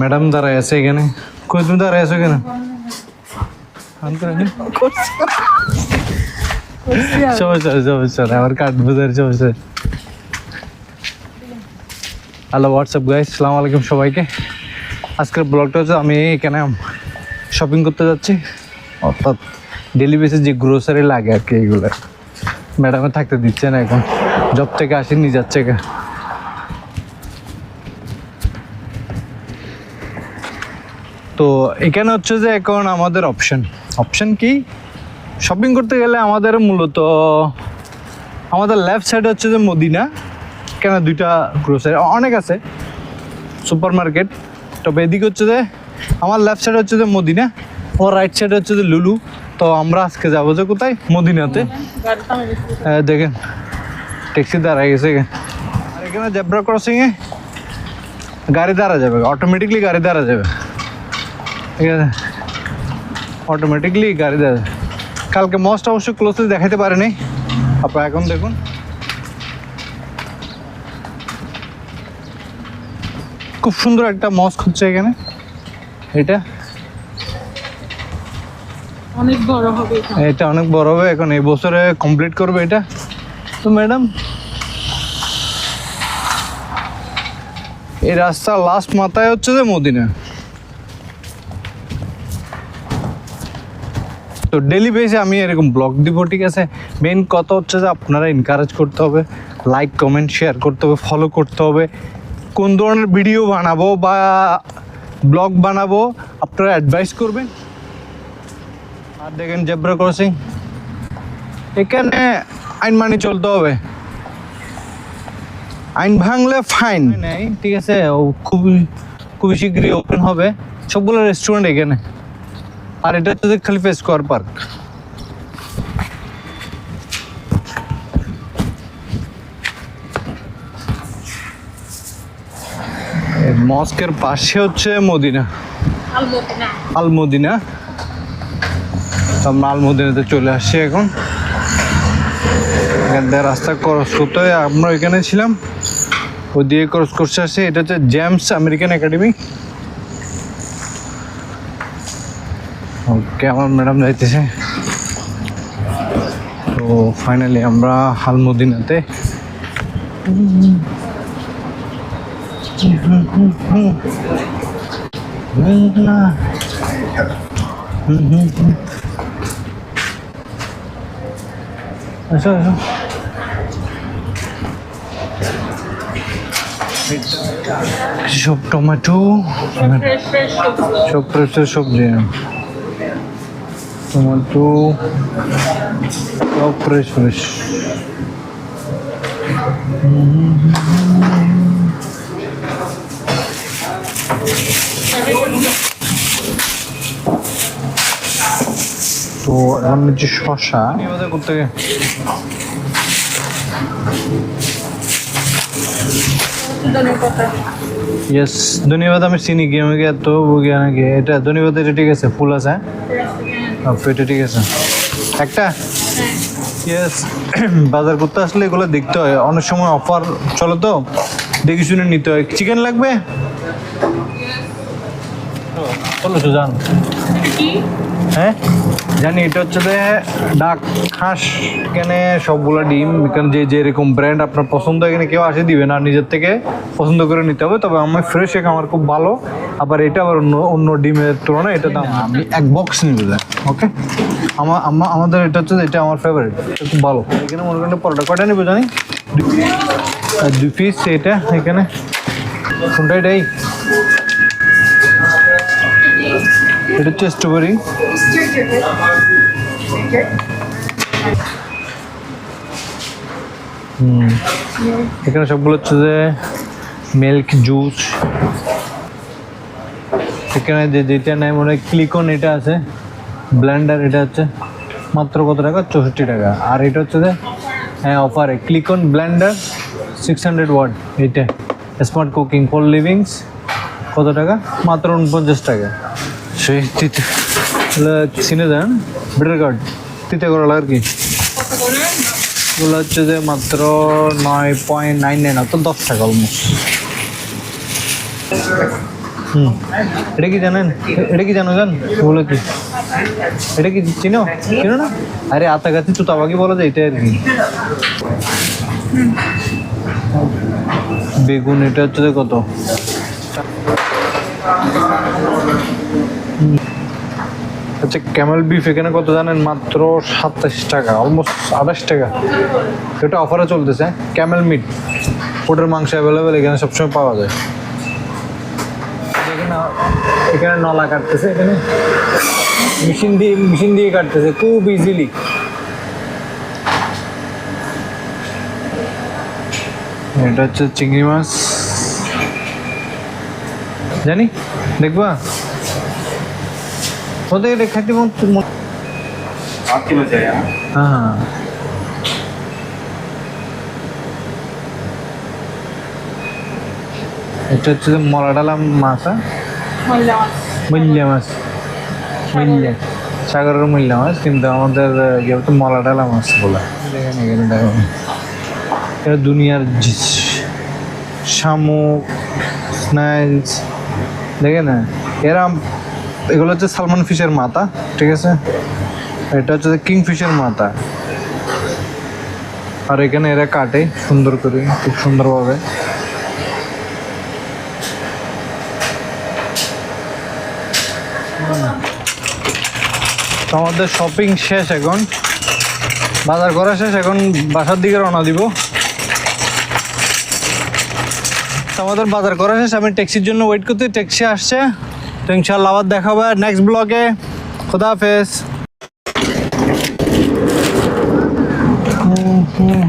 Madam দাঁড়ায় আছে এখানে। কই তুমি দাঁড়ায় আছো কেন হ্যালো হোয়াটসঅ্যাপ গাইস সালাম আলাইকুম সবাইকে। আজকের ব্লগটা হচ্ছে আমি এখানে শপিং করতে যাচ্ছি। অর্থাৎ ডেলি বেসিস যে গ্রোসারি লাগে আর কি এইগুলো ম্যাডামে থাকতে দিচ্ছে না এখন। জব থেকে আসেনি, যাচ্ছে তো এখানে হচ্ছে যে এখন আমাদের অপশন অপশন কি? শপিং করতে গেলে আমাদের মূলত, আমাদের লেফট সাইড হচ্ছে যে মদিনা কেন দুইটা গ্রোসারি অনেক আছে সুপার মার্কেট তবে এদিকে হচ্ছে যে আমার লেফট সাইড হচ্ছে যে মদিনা, ও রাইট সাইড হচ্ছে যে লুলু। তো আমরা আজকে যাব যে কোথায়? মদিনাতে। দেখেন ট্যাক্সি দাঁড়ায় গেছে এখানে। এখানে জেব্রা ক্রসিংয়ে গাড়ি দাঁড়া যাবে অটোমেটিকলি গাড়ি দাঁড়া যাবে। অটোমেটিকলি গাড়ি দাঁড়া যাবে। কালকে মস্ট অবশ্য ক্লোজলি দেখাতে পারেনি। আপনারা এখন দেখুন। খুব সুন্দর একটা মস্ক হচ্ছে এখানে। এটা। অনেক বড় হবে এটা। এটা অনেক বড় হবে এখন এই বছরে কমপ্লিট করবে এটা। তো ম্যাডাম এই রাস্তা লাস্ট মাথায় হচ্ছে যে মদিনা। তো ডেলি বেসে আমি এরকম ব্লগ দিব, ঠিক আছে? মেন কথা হচ্ছে যে আপনারা এনকারেজ করতে হবে লাইক কমেন্ট শেয়ার করতে হবে ফলো করতে হবে। কোন ধরনের ভিডিও বানাবো বা ব্লগ বানাবো, আপনারা অ্যাডভাইস করবেন? আর দেখেন জেব্রা ক্রসিং এখানে আইন মানি চলতে হবে। আইন ভাঙলে ফাইন ঠিক আছে খুবই খুবই শীঘ্রই ওপেন হবে। সবগুলো রেস্টুরেন্ট এখানে। আর এটা হচ্ছে খালিফা স্কোয়ার পার্ক মস্কের পাশে হচ্ছে মদিনা। আলমদিনা। আলমদিনা। তো আমরা আলমদিনাতে চলে আসছি এখন। এখান থেকে রাস্তা ক্রস করতে হয়। আমরা এখানে ছিলাম। ওই দিয়ে ক্রস করতে আসছি এটা হচ্ছে জেমস আমেরিকান একাডেমি ওকে আমার ম্যাডাম যাইতেছে। তো ফাইনালি আমরা হুম আসো আসো সব টমেটো ফ্রেশ ফ্রেশ সবজি। সবজি টমেটো সব ফ্রেশ ফ্রেশ তো এখন হচ্ছে শশা। করতে। ইয়েস ধন্যবাদ, আমি চিনি কি? আমাকে এত বুঝিয়ে নাকি? এটা ধন্যবাদ, এটা ঠিক আছে, ফুল আছে হ্যাঁ? পেটে ঠিক আছে। একটা? ইয়েস বাজার করতে আসলে এগুলো দেখতে হয়। অনেক সময় অফার চলো তো দেখে শুনে নিতে হয়। চিকেন লাগবে? চলো তো জান। হ্যাঁ? জানি এটা হচ্ছে যে ডাক হাঁস এখানে সবগুলো ডিম এখানে যে যে এরকম ব্র্যান্ড আপনার পছন্দ এখানে কেউ আসে দিবে না। নিজের থেকে পছন্দ করে নিতে হবে তবে আমার ফ্রেশ এক আমার খুব ভালো। আবার এটা আবার অন্য অন্য ডিমের তুলনায় এটা দাম। আমি এক বক্স নিয়ে যাই ওকে আমার আমা- আমাদের এটা হচ্ছে যে এটা আমার ফেভারিট এটা খুব ভালো। এখানে মনে করেন পরোটা কয়টা নিবো জানি? দুই পিস এটা এখানে। কোনটা এটাই? এটা হচ্ছে স্ট্রবেরি এখানে সবগুলো হচ্ছে যে মিল্ক জুস এখানে যে যেটা নেয় মনে হয় ক্লিকন এটা আছে। ব্লেন্ডার এটা হচ্ছে মাত্র কত টাকা? চৌষট্টি টাকা। আর এটা হচ্ছে যে হ্যাঁ অফারে ক্লিকন ব্লেন্ডার সিক্স হান্ড্রেড ওয়াট এইটা। স্মার্ট কুকিং ফর লিভিংস কত টাকা? মাত্র উনপঞ্চাশ টাকা। সেই চিনে যান বেটার কার্ড আর কি হচ্ছে যে মাত্র নয় পয়েন্ট নাইন নাইন দশ হুম এটা কি জানেন এটা কি কি এটা কি না আরে বলা যায় এটা আর কি বেগুন এটা হচ্ছে কত। আচ্ছা ক্যামেল বিফ এখানে কত জানেন? মাত্র সাতাশ টাকা অলমোস্ট আঠাশ টাকা। এটা অফারে চলতেছে ক্যামেল মিট ওটার মাংস অ্যাভেলেবেল এখানে সবসময় পাওয়া যায়। এখানে নলা কাটতেছে, এখানে মেশিন দিয়ে মেশিন দিয়ে কাটতেছে, খুব ইজিলি এটা হচ্ছে চিংড়ি মাছ। জানি, দেখবা? 저녁에 갈때면 뭐 아끼면 এটা হচ্ছে মলাডালা মাছ হ্যাঁ? মিল্লা মাছ। মিল্লা সাগরের মিল্লা মাছ কিন্তু আমাদের যেহেতু মলাডালা মাছ বলা। এটা দুনিয়ার শামুক স্নাইলস দেখে না? এরা এগুলো হচ্ছে সালমান ফিশের মাথা, ঠিক আছে? এটা হচ্ছে কিং ফিশের মাথা। আর এখানে এরা কাটে সুন্দর করে, খুব সুন্দরভাবে। আমাদের শপিং শেষ এখন। বাজার করা শেষ, এখন বাসার দিকে রওনা দিব। আমাদের বাজার করা শেষ, আমি ট্যাক্সির জন্য ওয়েট করতে ট্যাক্সি আসছে। তো ইনশাল্লাহ আবার দেখা হবে নেক্সট ব্লগে খোদা হাফেজ। হুম হুম।